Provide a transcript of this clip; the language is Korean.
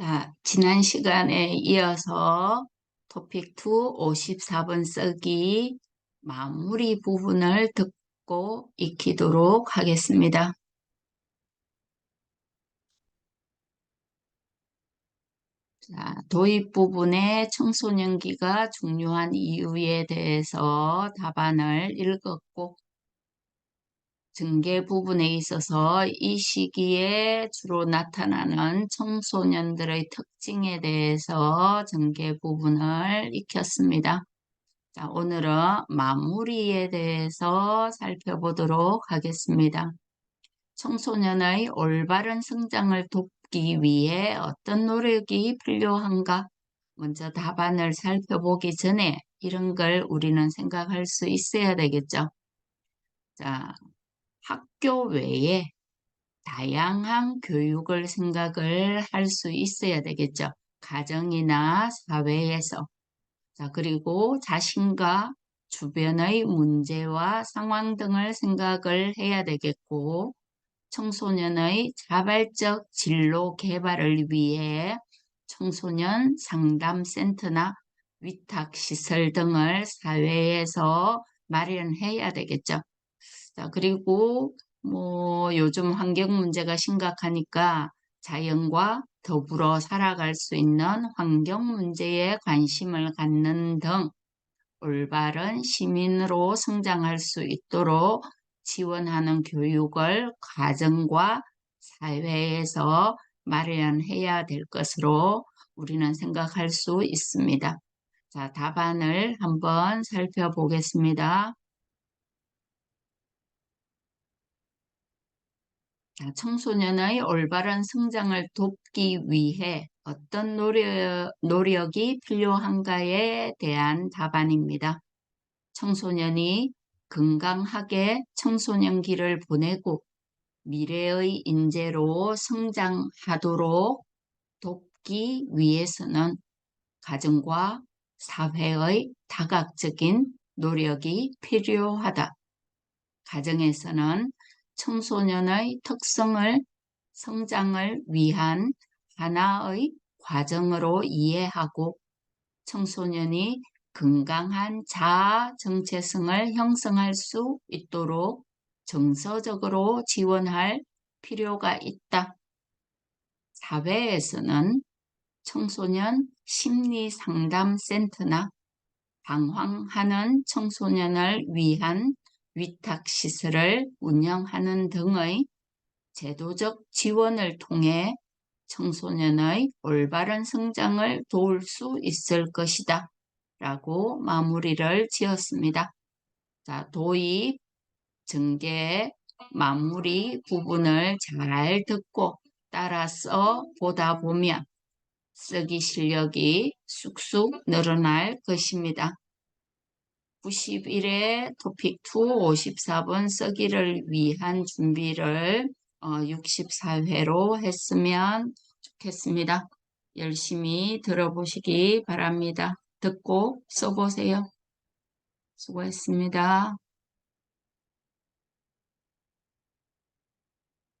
자, 지난 시간에 이어서 토픽 2 54번 쓰기 마무리 부분을 듣고 익히도록 하겠습니다. 자, 도입 부분에 청소년기가 중요한 이유에 대해서 답안을 읽었고 증계 부분에 있어서 이 시기에 주로 나타나는 청소년들의 특징에 대해서 증계 부분을 익혔습니다. 자, 오늘은 마무리에 대해서 살펴보도록 하겠습니다. 청소년의 올바른 성장을 돕기 위해 어떤 노력이 필요한가? 먼저 답안을 살펴보기 전에 이런 걸 우리는 생각할 수 있어야 되겠죠. 자, 학교 외에 다양한 교육을 생각을 할 수 있어야 되겠죠. 가정이나 사회에서. 자, 그리고 자신과 주변의 문제와 상황 등을 생각을 해야 되겠고, 청소년의 자발적 진로 개발을 위해 청소년 상담센터나 위탁시설 등을 사회에서 마련해야 되겠죠. 자, 그리고 뭐 요즘 환경 문제가 심각하니까 자연과 더불어 살아갈 수 있는 환경 문제에 관심을 갖는 등 올바른 시민으로 성장할 수 있도록 지원하는 교육을 가정과 사회에서 마련해야 될 것으로 우리는 생각할 수 있습니다. 자, 답안을 한번 살펴보겠습니다. 청소년의 올바른 성장을 돕기 위해 어떤 노력, 노력이 필요한가에 대한 답안입니다. 청소년이 건강하게 청소년기를 보내고 미래의 인재로 성장하도록 돕기 위해서는 가정과 사회의 다각적인 노력이 필요하다. 가정에서는 청소년의 특성을 성장을 위한 하나의 과정으로 이해하고 청소년이 건강한 자아 정체성을 형성할 수 있도록 정서적으로 지원할 필요가 있다. 사회에서는 청소년 심리상담센터나 방황하는 청소년을 위한 위탁시설을 운영하는 등의 제도적 지원을 통해 청소년의 올바른 성장을 도울 수 있을 것이다. 라고 마무리를 지었습니다. 자, 도입, 증계, 마무리 부분을 잘 듣고 따라서 보다 보면 쓰기 실력이 쑥쑥 늘어날 것입니다. 91회 토픽 2 54번 쓰기를 위한 준비를 64회로 어, 했으면 좋겠습니다. 열심히 들어보시기 바랍니다. 듣고 써보세요. 수고했습니다.